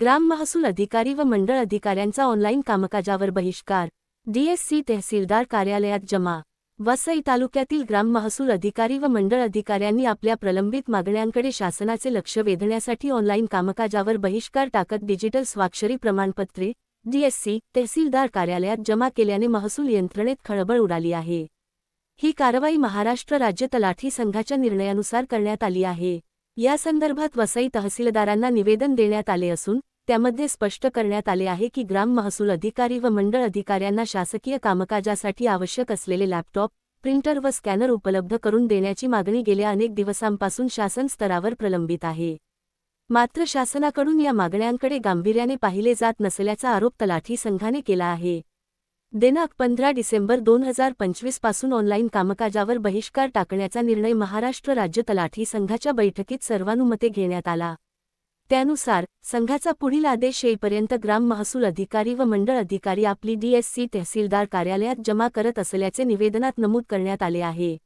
ग्राम महसूल अधिकारी व मंडळ अधिकाऱ्यांचा ऑनलाईन कामकाजावर बहिष्कार. डीएससी तहसीलदार कार्यालयात जमा. वसई तालुक्यातील ग्राम महसूल अधिकारी व मंडळ अधिकाऱ्यांनी आपल्या प्रलंबित मागण्यांकडे शासनाचे लक्ष वेधण्यासाठी ऑनलाईन कामकाजावर बहिष्कार टाकत डिजिटल स्वाक्षरी प्रमाणपत्रे डीएससी तहसीलदार कार्यालयात जमा केल्याने महसूल यंत्रणेत खळबळ उडाली आहे. ही कारवाई महाराष्ट्र राज्य तलाठी संघाच्या निर्णयानुसार करण्यात आली आहे. या संदर्भात वसई तहसीलदारांना निवेदन देण्यात आले असून त्यामध्ये स्पष्ट करण्यात आले आहे की ग्राम महसूल अधिकारी व मंडळ अधिकाऱ्यांना शासकीय कामकाजासाठी आवश्यक असलेले लॅपटॉप प्रिंटर व स्कॅनर उपलब्ध करून देण्याची मागणी गेल्या अनेक दिवसांपासून शासन स्तरावर प्रलंबित आहे. मात्र शासनाकडून या मागण्यांकडे गांभीर्याने पाहिले जात नसल्याचा आरोप तलाठी संघाने केला आहे. दिनांक पंधरा डिसेंबर दोन हजार पंचवीसपासून ऑनलाईन कामकाजावर बहिष्कार टाकण्याचा निर्णय महाराष्ट्र राज्य तलाठी संघाच्या बैठकीत सर्वानुमते घेण्यात आला. त्यानुसार संघाचा पुढील आदेश येईपर्यंत ग्राम महसूल अधिकारी व मंडळ अधिकारी आपली डीएससी तहसीलदार कार्यालयात जमा करत असल्याचे निवेदनात नमूद करण्यात आले आहे.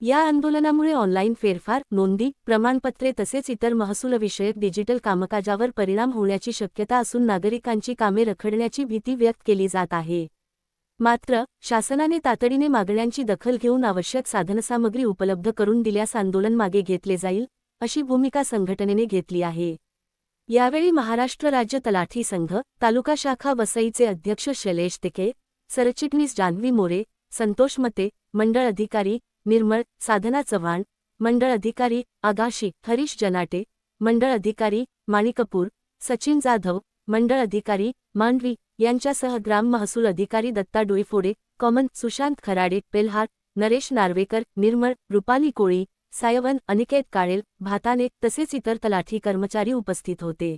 या आंदोलनामुळे ऑनलाईन फेरफार नोंदी प्रमाणपत्रे तसेच इतर महसूलविषयक डिजिटल कामकाजावर परिणाम होण्याची शक्यता असून नागरिकांची कामे रखडण्याची भीती व्यक्त केली जात आहे. मात्र शासनाने तातडीने मागण्यांची दखल घेऊन आवश्यक साधनसामग्री उपलब्ध करून दिल्यास आंदोलन मागे घेतले जाईल अशी भूमिका संघटनेने घेतली आहे. यावेळी महाराष्ट्र राज्य तलाठी संघ तालुका शाखा वसईचे अध्यक्ष शैलेश तिके सरचिटणीस जान्हवी मोरे संतोष मते मंडळ अधिकारी निर्मळ साधना चव्हाण मंडळ अधिकारी आगाशी हरीश जनाटे मंडळ अधिकारी माणिकपूर सचिन जाधव मंडळ अधिकारी मांडवी यांच्यासह ग्राम महसूल अधिकारी दत्ता डोईफोडे कॉमन सुशांत खराडे पेल्हार नरेश नार्वेकर निर्मळ रुपाली कोळी सायवन अनिकेत काळेल भाताने तसेच इतर तलाठी कर्मचारी उपस्थित होते.